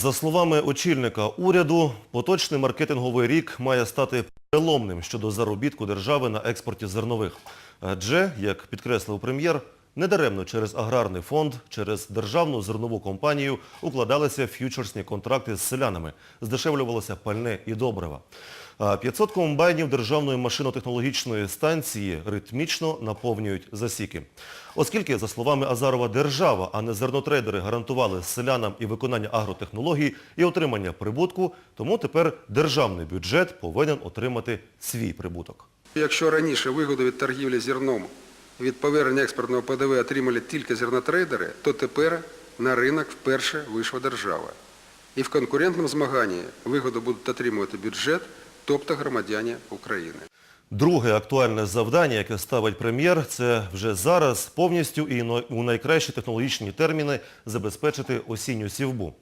За словами очільника уряду, поточний маркетинговий рік має стати переломним щодо заробітку держави на експорті зернових. Адже, як підкреслив прем'єр, недаремно через аграрний фонд, через державну зернову компанію укладалися ф'ючерсні контракти з селянами, здешевлювалося пальне і добрива. 500 комбайнів Державної машинотехнологічної станції ритмічно наповнюють засіки. Оскільки, за словами Азарова, держава, а не зернотрейдери гарантували селянам і виконання агротехнологій, і отримання прибутку, тому тепер державний бюджет повинен отримати свій прибуток. Якщо раніше вигоду від торгівлі зерном від повернення експортного ПДВ отримали тільки зернотрейдери, то тепер на ринок вперше вийшла держава. І в конкурентному змаганні вигоду будуть отримувати бюджет, тобто громадяни України. Друге актуальне завдання, яке ставить прем'єр, це вже зараз повністю і у найкращі технологічні терміни забезпечити осінню сівбу.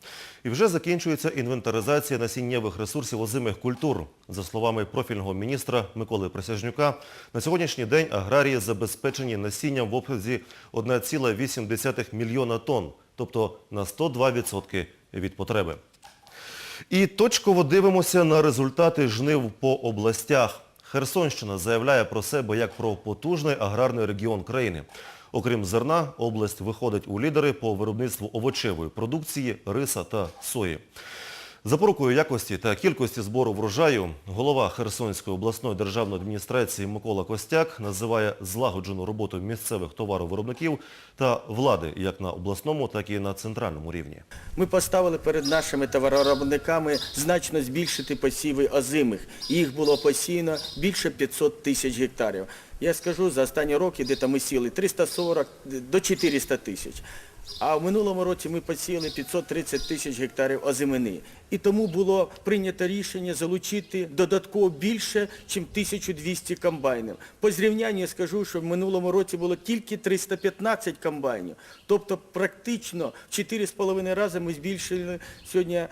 І вже закінчується інвентаризація насіннєвих ресурсів озимих культур. За словами профільного міністра Миколи Присяжнюка, на сьогоднішній день аграрії забезпечені насінням в обсязі 1,8 мільйона тонн, тобто на 102% від потреби. І точково дивимося на результати жнив по областях. Херсонщина заявляє про себе як про потужний аграрний регіон країни. Окрім зерна, область виходить у лідери по виробництву овочевої продукції, риса та сої. Запорукою якості та кількості збору врожаю голова Херсонської обласної державної адміністрації Микола Костяк називає злагоджену роботу місцевих товаровиробників та влади як на обласному, так і на центральному рівні. Ми поставили перед нашими товаровиробниками значно збільшити посіви озимих. Їх було посіяно більше 500 тисяч гектарів. Я скажу, за останні роки де ми сіли 340 до 400 тисяч. А в минулому році ми посіяли 530 тисяч гектарів озимини. І тому було прийнято рішення залучити додатково більше, ніж 1200 комбайнів. По зрівнянню я скажу, що в минулому році було тільки 315 комбайнів. Тобто практично в 4,5 рази ми збільшили сьогодні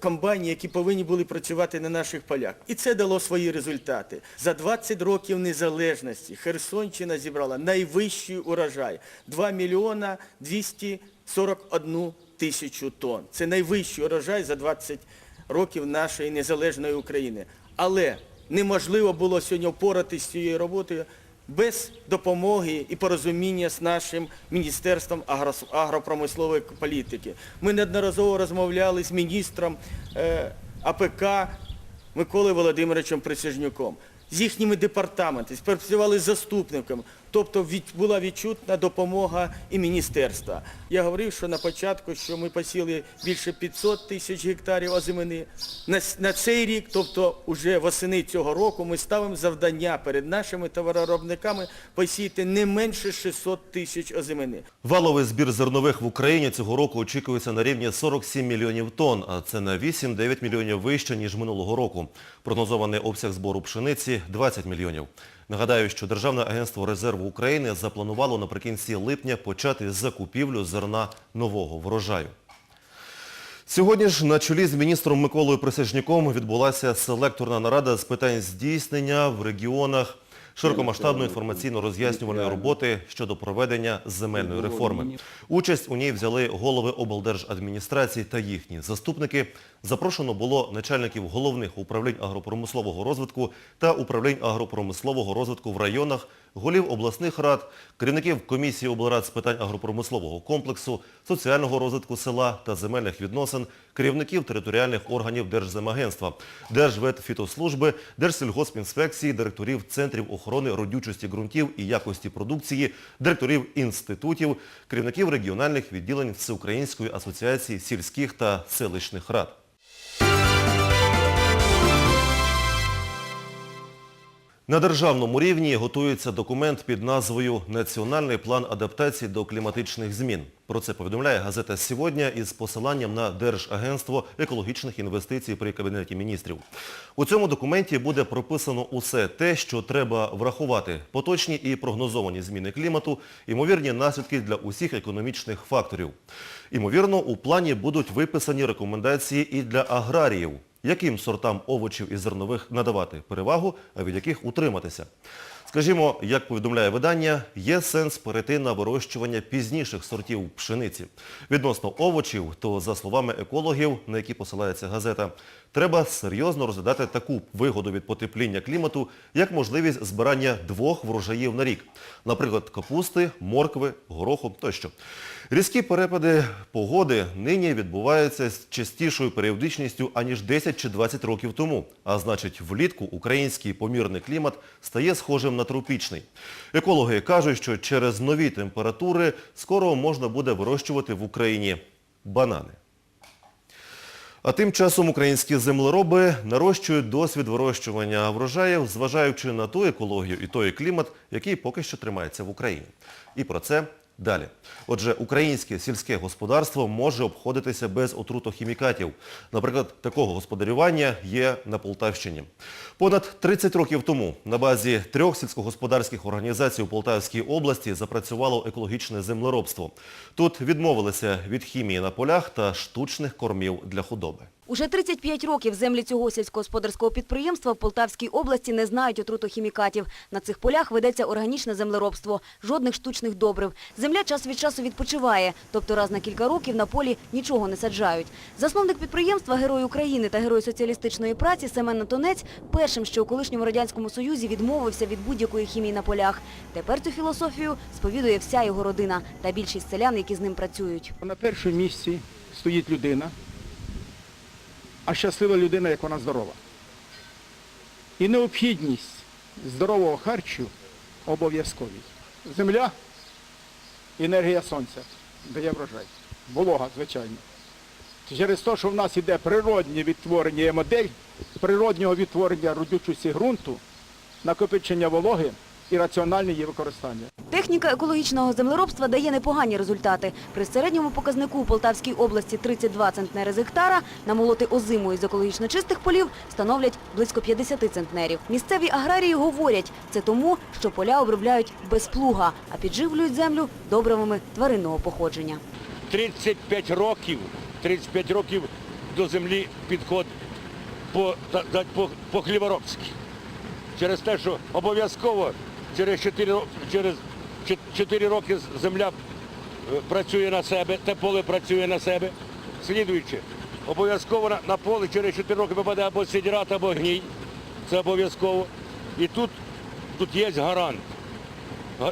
комбайні, які повинні були працювати на наших полях. І це дало свої результати. За 20 років незалежності Херсонщина зібрала найвищий урожай 2 мільйона 241 тисячу тонн. Це найвищий урожай за 20 років нашої незалежної України. Але неможливо було сьогодні впоратися з цією роботою без допомоги і порозуміння з нашим Міністерством агропромислової політики. Ми неодноразово розмовляли з міністром е, АПК Миколою Володимировичем Присяжнюком, з їхніми департаментами, спрацювали з заступником. Тобто від- була відчутна допомога і міністерства. Я говорив, що на початку, що ми посіли більше 500 тисяч гектарів озимини. На, на цей рік, тобто уже восени цього року, ми ставимо завдання перед нашими товароробниками посіяти не менше 600 тисяч озимини. Валовий збір зернових в Україні цього року очікується на рівні 47 мільйонів тонн, а це на 8-9 мільйонів вище, ніж минулого року. Прогнозований обсяг збору пшениці – 20 мільйонів. Нагадаю, що Державне агентство резерву України запланувало наприкінці липня почати закупівлю зерна нового врожаю. Сьогодні ж на чолі з міністром Миколою Присяжняком відбулася селекторна нарада з питань здійснення в регіонах широкомасштабної інформаційно-роз'яснювальної роботи щодо проведення земельної реформи. Участь у ній взяли голови облдержадміністрацій та їхні заступники. Запрошено було начальників головних управлінь агропромислового розвитку та управлінь агропромислового розвитку в районах, голів обласних рад, керівників комісії облрад з питань агропромислового комплексу, соціального розвитку села та земельних відносин, керівників територіальних органів Держземагентства, Держветфітослужби, Держсільгоспінспекції, директорів Центрів охорони родючості ґрунтів і якості продукції, директорів інститутів, керівників регіональних відділень Всеукраїнської асоціації сільських та селищних рад. На державному рівні готується документ під назвою «Національний план адаптації до кліматичних змін». Про це повідомляє газета «Сьогодні» із посиланням на Держагентство екологічних інвестицій при Кабінеті міністрів. У цьому документі буде прописано усе те, що треба врахувати. Поточні і прогнозовані зміни клімату, ймовірні наслідки для усіх економічних факторів. Ймовірно, у плані будуть виписані рекомендації і для аграріїв. Яким сортам овочів і зернових надавати перевагу, а від яких утриматися. Скажімо, як повідомляє видання, є сенс перейти на вирощування пізніших сортів пшениці. Відносно овочів, то за словами екологів, на які посилається газета, треба серйозно розглядати таку вигоду від потепління клімату, як можливість збирання двох врожаїв на рік. Наприклад, капусти, моркви, гороху тощо. Різкі перепади погоди нині відбуваються з частішою періодичністю, аніж 10 чи 20 років тому. А значить, влітку український помірний клімат стає схожим на тропічний. Екологи кажуть, що через нові температури скоро можна буде вирощувати в Україні банани. А тим часом українські землероби нарощують досвід вирощування врожаїв, зважаючи на ту екологію і той клімат, який поки що тримається в Україні. І про це далі. Отже, українське сільське господарство може обходитися без отрутохімікатів. Наприклад, такого господарювання є на Полтавщині. Понад 30 років тому на базі трьох сільськогосподарських організацій у Полтавській області запрацювало екологічне землеробство. Тут відмовилися від хімії на полях та штучних кормів для худоби. Уже 35 років землі цього сільськогосподарського підприємства в Полтавській області не знають отрутохімікатів. На цих полях ведеться органічне землеробство, жодних штучних добрив. Земля час від часу відпочиває, тобто раз на кілька років на полі нічого не саджають. Засновник підприємства, герой України та герой соціалістичної праці Семен Антонець першим, що у колишньому Радянському Союзі відмовився від будь-якої хімії на полях. Тепер цю філософію сповідує вся його родина та більшість селян, які з ним працюють. На першому місці стоїть людина, а щаслива людина, як вона здорова. І необхідність здорового харчу обов'язкові. Земля, енергія сонця дає врожай. Волога, звичайно. Через те, що в нас іде природнє відтворення модель природнього відтворення родючості ґрунту, накопичення вологи і раціональне її використання. Техніка екологічного землеробства дає непогані результати. При середньому показнику у Полтавській області 32 центнери з гектара намолоти озимою з екологічно чистих полів становлять близько 50 центнерів. Місцеві аграрії говорять, це тому, що поля обробляють без плуга, а підживлюють землю добривами тваринного походження. 35 років, 35 років до землі підход по, по, по хліборобськи. Через те, що обов'язково через 4, через 4 роки земля е, працює на себе, те поле працює на себе. Слідуючи, обов'язково на, поле через 4 роки випаде або сідрат, або гній. Це обов'язково. І тут, тут є гарант.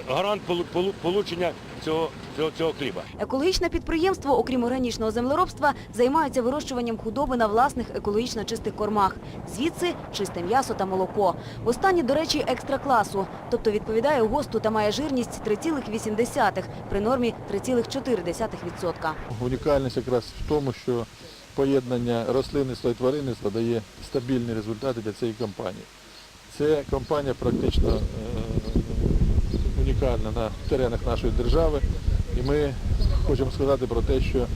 Гарант полу- полу- получення цього, цього, цього хліба. Екологічне підприємство, окрім органічного землеробства, займається вирощуванням худоби на власних екологічно чистих кормах. Звідси чисте м'ясо та молоко. Останнє, до речі, екстра-класу, тобто відповідає ГОСТу та має жирність 3,8 при нормі 3,4%. Унікальність якраз в тому, що поєднання рослинництва і тваринництва дає стабільні результати для цієї компанії. Ця компанія практично е, унікальна на теренах нашої держави, і ми хочемо сказати про те, що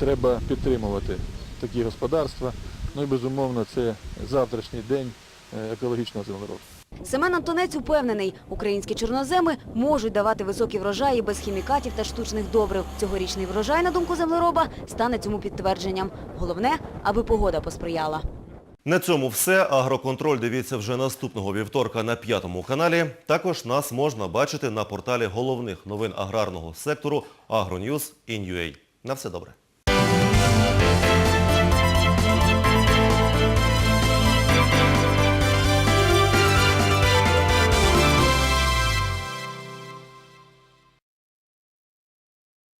треба підтримувати такі господарства. Ну і безумовно це завтрашній день е, екологічного землеробства. Семен Антонець упевнений, українські чорноземи можуть давати високі врожаї без хімікатів та штучних добрив. Цьогорічний врожай, на думку землероба, стане цьому підтвердженням. Головне, аби погода посприяла. На цьому все. Агроконтроль дивіться вже наступного вівторка на п'ятому каналі. Також нас можна бачити на порталі головних новин аграрного сектору AgroNews.in.ua. На все добре.